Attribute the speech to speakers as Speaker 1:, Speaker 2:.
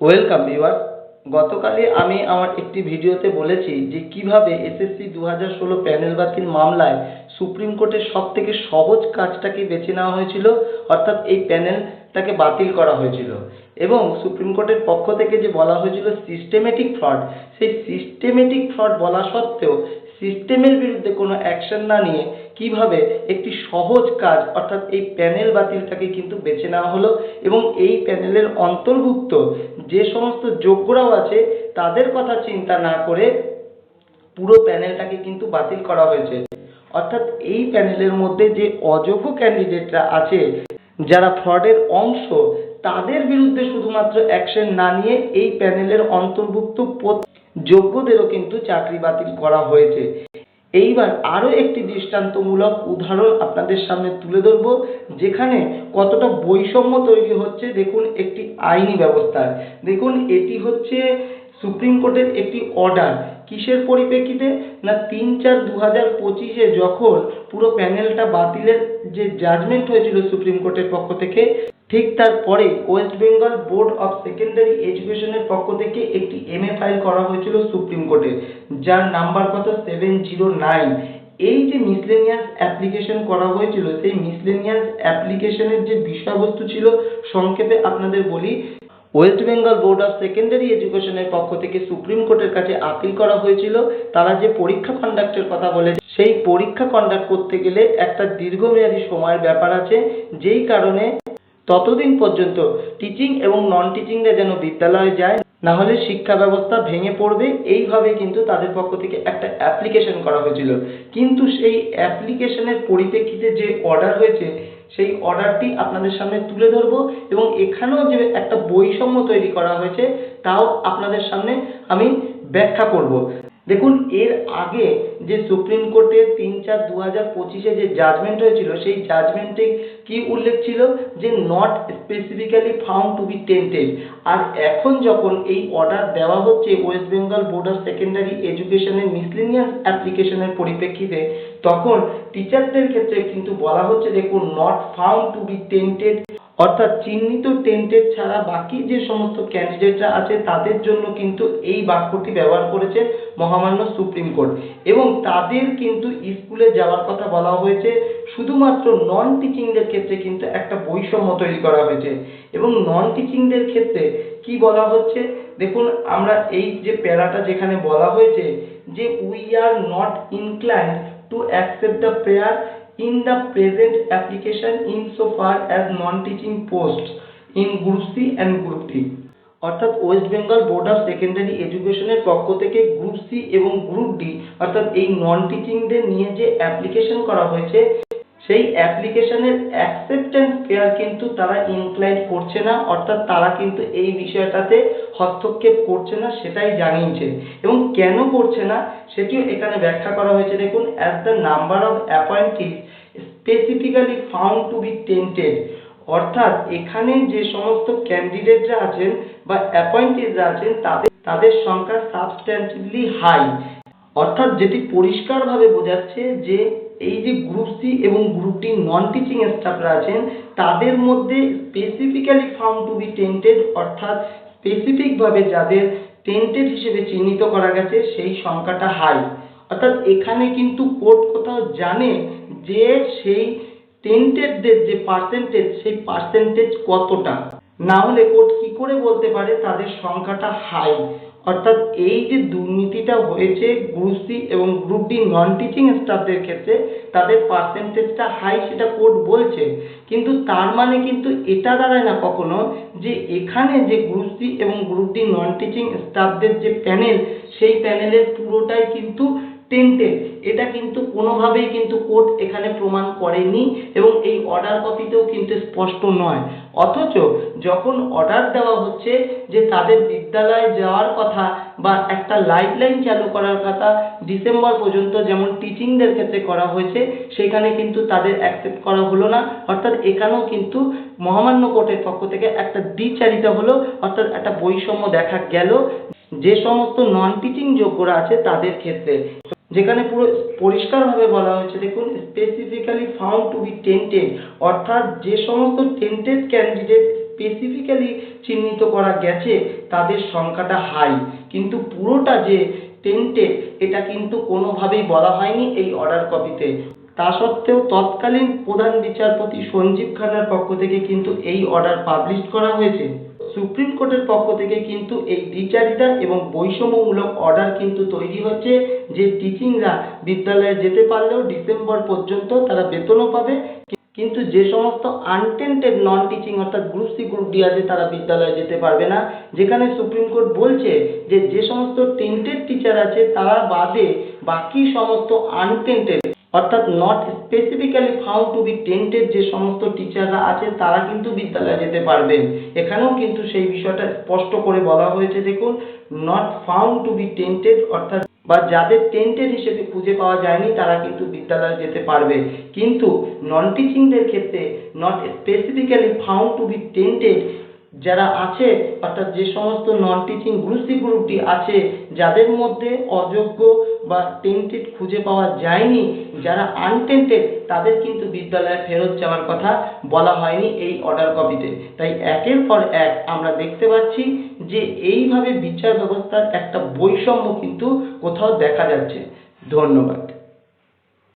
Speaker 1: Welcome viewer গতকালই আমি আমার একটি ভিডিওতে বলেছি যে কীভাবে এসএসসি দু হাজার ষোলো প্যানেল বাতিল মামলায় সুপ্রিম কোর্টের সব থেকে সহজ কাজটাকে বেছে নেওয়া হয়েছিল, অর্থাৎ এই প্যানেলটাকে বাতিল করা হয়েছিল। এবং সুপ্রিম কোর্টের পক্ষ থেকে যে বলা হয়েছিল সিস্টেমেটিক ফ্রড সেই সিস্টেমেটিক ফ্রড বলা সত্ত্বেও সিস্টেমের বিরুদ্ধে কোনো অ্যাকশন না নিয়ে কীভাবে একটি সহজ কাজ, অর্থাৎ এই প্যানেল বাতিলটাকে কিন্তু বেছে নেওয়া হলো এবং এই প্যানেলের অন্তর্ভুক্ত যে সমস্ত যোগ্যরাও আছে, তাদের কথা চিন্তা না করে পুরো প্যানেলটাকে কিন্তু বাতিল করা হয়েছে। অর্থাৎ এই প্যানেলের মধ্যে যে অযোগ্য ক্যান্ডিডেটরা আছে, যারা ফ্রডের অংশ, তাদের বিরুদ্ধে শুধুমাত্র অ্যাকশন না নিয়ে এই প্যানেলের অন্তর্ভুক্ত যোগ্যদেরও কিন্তু চাকরি বাতিল করা হয়েছে। এইবার আরও একটি দৃষ্টান্তমূলক উদাহরণ আপনাদের সামনে তুলে ধরব, যেখানে কতটা বৈষম্য তৈরি হচ্ছে দেখুন একটি আইনি ব্যবস্থায়। দেখুন, এটি হচ্ছে সুপ্রিম কোর্টের একটি অর্ডার। কিসের পরিপ্রেক্ষিতে? না, তিন চার দু হাজার পঁচিশে যখন পুরো প্যানেলটা বাতিলের যে জাজমেন্ট হয়েছিল সুপ্রিম কোর্টের পক্ষ থেকে ঠিক তারপরে West Bengal Board of Secondary এডুকেশনের পক্ষ থেকে একটি এমএ ফাইল করা হয়েছিল সুপ্রিম কোর্টে যার নাম্বার কত সেভেন জিরো নাইন এই যে মিসলেনিয়াস অ্যাপ্লিকেশন করা হয়েছিল, সেই মিসলেনিয়াস অ্যাপ্লিকেশনের যে বিষয়বস্তু ছিল, সংক্ষেপে আপনাদের বলি West Bengal Board of Secondary এডুকেশনের পক্ষ থেকে সুপ্রিম কোর্টের কাছে আপিল করা হয়েছিল। তারা যে পরীক্ষা কন্ডাক্টের কথা বলে, সেই পরীক্ষা কন্ডাক্ট করতে গেলে একটা দীর্ঘমেয়াদী সময়ের ব্যাপার আছে, যেই কারণে ততদিন পর্যন্ত টিচিং এবং নন টিচিংরা যেন বিদ্যালয়ে যায়, না হলে শিক্ষা ব্যবস্থা ভেঙে পড়বে, এইভাবে কিন্তু তাদের পক্ষ থেকে একটা অ্যাপ্লিকেশন করা হয়েছিল। কিন্তু সেই অ্যাপ্লিকেশনের পরিপ্রেক্ষিতে যে অর্ডার হয়েছে, সেই অর্ডারটি আপনাদের সামনে তুলে ধরবো এবং এখানেও যে একটা বৈষম্য তৈরি করা হয়েছে, তাও আপনাদের সামনে আমি ব্যাখ্যা করব। দেখুন, এর আগে যে সুপ্রিম কোর্টের তিন চার দু হাজার পঁচিশে যে জাজমেন্ট হয়েছিল, সেই জাজমেন্টে কি উল্লেখ ছিল? যে not specifically found to be tainted আর এখন যখন এই অর্ডার দেওয়া হচ্ছে West Bengal Board of Secondary এডুকেশনের মিসলিনিয়াস অ্যাপ্লিকেশনের পরিপ্রেক্ষিতে, তখন টিচারদের ক্ষেত্রে কিন্তু বলা হচ্ছে, দেখুন not found to be tainted অর্থাৎ চিহ্নিত টেন্টেড ছাড়া বাকি যে সমস্ত ক্যান্ডিডেটরা আছে, তাদের জন্য কিন্তু এই বাক্যটি ব্যবহার করেছে মহামান্য সুপ্রিম কোর্ট। এবং তাদের কিন্তু স্কুলে যাওয়ার কথা বলা হয়েছে, শুধুমাত্র নন টিচিংদের ক্ষেত্রে কিন্তু একটা বৈষম্য তৈরি করা হয়েছে। এবং নন টিচিংদের ক্ষেত্রে কি বলা হচ্ছে? দেখুন, আমরা এই যে প্যারাটা যেখানে বলা হয়েছে যে we are not inclined to accept the prayer in the present application insofar as non-teaching posts in Group C and Group D. অর্থাৎ West Bengal Board of Secondary এডুকেশনের পক্ষ থেকে গ্রুপ সি এবং গ্রুপ ডি অর্থাৎ এই নন টিচিংদের নিয়ে যে application করা হয়েছে সেই অ্যাপ্লিকেশনের অ্যাকসেপ্টেন্স কেয়ার কিন্তু তারা ইনক্লাইন করছে না, অর্থাৎ তারা কিন্তু এই বিষয়টাতে হস্তক্ষেপ করছে না, সেটাই জানিয়েছে। এবং কেন করছে না, সেটিও এখানে ব্যাখ্যা করা হয়েছে। দেখুন as the number of appointees specifically found to be tainted অর্থাৎ এখানে যে সমস্ত ক্যান্ডিডেটরা আছেন বা অ্যাপয়েন্টিসরা আছেন, তাদের তাদের সংখ্যা সাবস্ট্যান্টিভলি হাই অর্থাৎ যেটি পরিষ্কারভাবে বোঝাচ্ছে যে এই যে গ্রুপ সি এবং গ্রুপ ডি নন টিচিং স্টাফরা আছেন, তাদের মধ্যে specifically found to be tainted অর্থাৎ স্পেসিফিকভাবে যাদের টেন্টেড হিসেবে চিহ্নিত করা গেছে, সেই সংখ্যাটা হাই অর্থাৎ এখানে কিন্তু কোর্ট কোথাও জানে যে সেই টেন্টেডদের যে পার্সেন্টেজ সেই পার্সেন্টেজ কতটা। না হলে কোর্ট কি করে বলতে পারে? তাদের সংখ্যাটা হাই অর্থাৎ এই যে দুর্নীতিটা হয়েছে গ্রুপ এবং গ্রুপ ডি নন টিচিং স্টাফদের ক্ষেত্রে, তাদের পার্সেন্টেজটা হাই সেটা কোর্ট বলছে। কিন্তু তার মানে কিন্তু এটা দাঁড়ায় না কখনো যে এখানে যে গ্রুপ এবং গ্রুপ ডি নন টিচিং স্টাফদের যে প্যানেল সেই প্যানেলের পুরোটাই কিন্তু টেন্টেড এটা কিন্তু কোনোভাবেই কিন্তু কোর্ট এখানে প্রমাণ করেনি এবং এই অর্ডার কপিতেও কিন্তু স্পষ্ট নয়। অথচ যখন অর্ডার দেওয়া হচ্ছে যে তাদের বিদ্যালয়ে যাওয়ার কথা বা একটা লাইফলাইন চালু করার কথা ডিসেম্বর পর্যন্ত যেমন টিচিংদের ক্ষেত্রে করা হয়েছে, সেখানে কিন্তু তাদের অ্যাকসেপ্ট করা হলো না। অর্থাৎ এখানেও কিন্তু মহামান্য কোর্টের পক্ষ থেকে একটা দ্বিচারিত হলো, অর্থাৎ একটা বৈষম্য দেখা গেল। যে সমস্ত নন টিচিং যোগ্যরা আছে তাদের ক্ষেত্রে। যেখানে পুরো পরিষ্কারভাবে বলা হয়েছে, দেখুন specifically found to be tainted অর্থাৎ যে সমস্ত টেন্টেড ক্যান্ডিডেট স্পেসিফিক্যালি চিহ্নিত করা গেছে, তাদের সংখ্যাটা হাই কিন্তু পুরোটা যে টেন্টেড এটা কিন্তু কোনোভাবেই বলা হয়নি এই অর্ডার কপিতে তা। সত্ত্বেও তৎকালীন প্রধান বিচারপতি সঞ্জীব খান্নার পক্ষ থেকে কিন্তু এই অর্ডার পাবলিশ করা হয়েছে। সুপ্রিম কোর্টের পক্ষ থেকে কিন্তু এই দ্বিচারিতা এবং বৈষম্যমূলক অর্ডার কিন্তু তৈরি হচ্ছে যে টিচিংরা বিদ্যালয়ে যেতে পারলেও ডিসেম্বর পর্যন্ত তারা বেতনও পাবে। কিন্তু যে সমস্ত আনটেন্টেড নন টিচিং অর্থাৎ গ্রুপ সি গ্রুপ ডি আছে তারা বিদ্যালয়ে যেতে পারবে না। যেখানে সুপ্রিম কোর্ট বলছে যে যে সমস্ত টেন্টেড টিচার আছে তারা বাদে বাকি সমস্ত আনটেন্টেড অর্থাৎ not specifically found to be tainted যে সমস্ত টিচাররা আছে তারা কিন্তু বিদ্যালয়ে যেতে পারবেন। এখানেও কিন্তু সেই বিষয়টা স্পষ্ট করে বলা হয়েছে, দেখুন not found to be tainted অর্থাৎ বা যাদের টেন্টেড হিসেবে খুঁজে পাওয়া যায়নি, তারা কিন্তু বিদ্যালয়ে যেতে পারবে। কিন্তু নন টিচিংদের ক্ষেত্রে not specifically found to be tainted যারা আছে, অর্থাৎ যে সমস্ত নন টিচিং গ্রুপ গ্রুপটি আছে, যাদের মধ্যে অযোগ্য বা টেন্টেড খুঁজে পাওয়া যায়নি, যারা আনটেন্টেড তাদের কিন্তু বিদ্যালয়ে ফেরত যাওয়ার কথা বলা হয়নি এই অর্ডার কপিতে তাই একের পর এক আমরা দেখতে পাচ্ছি যে এইভাবে বিচার ব্যবস্থার একটা বৈষম্য কিন্তু কোথাও দেখা যাচ্ছে। ধন্যবাদ।